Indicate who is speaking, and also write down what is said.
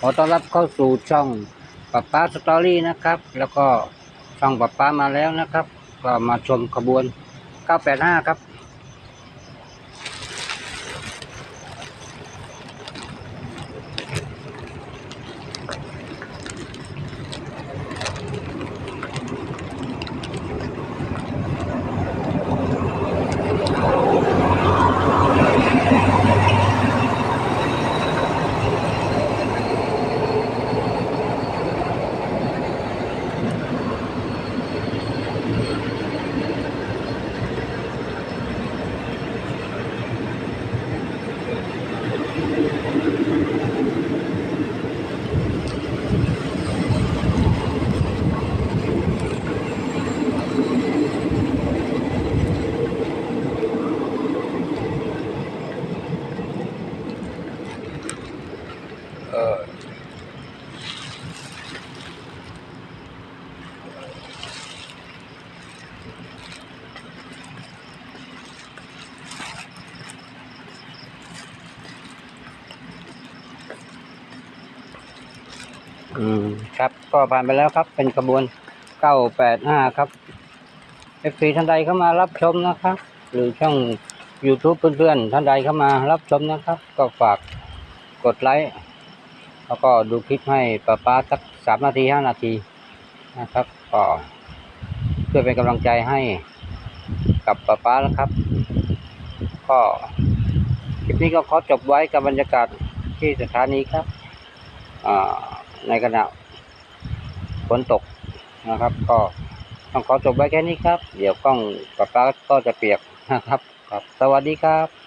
Speaker 1: ขอต้อนรับเข้าสู่ช่องป๊าป้าสตอรี่นะครับ แล้วก็ช่องป๊าป้ามาแล้วนะครับ ก็มาชมขบวน 985 ครับ เอออืมครับก็ผ่านไปแล้วครับเป็นขบวน 985 ครับ FC ท่านใดเข้ามารับชมนะครับ หรือช่อง YouTube เพื่อนๆ ท่านใดเข้ามารับชมนะครับ ก็ฝากกดไลค์ แล้วก็ดูคลิปให้ป้าป้าสักสามนาทีห้านาทีนะครับก็เพื่อเป็นกำลังใจให้กับป้าป้าแล้วครับ ก็คลิปนี้ก็ขอจบไว้กับบรรยากาศที่สถานีครับในขณะฝนตกนะครับ ก็ต้องขอจบไว้แค่นี้ครับ เดี๋ยวกล้องป้าป้าก็จะเปียกนะครับครับ สวัสดีครับ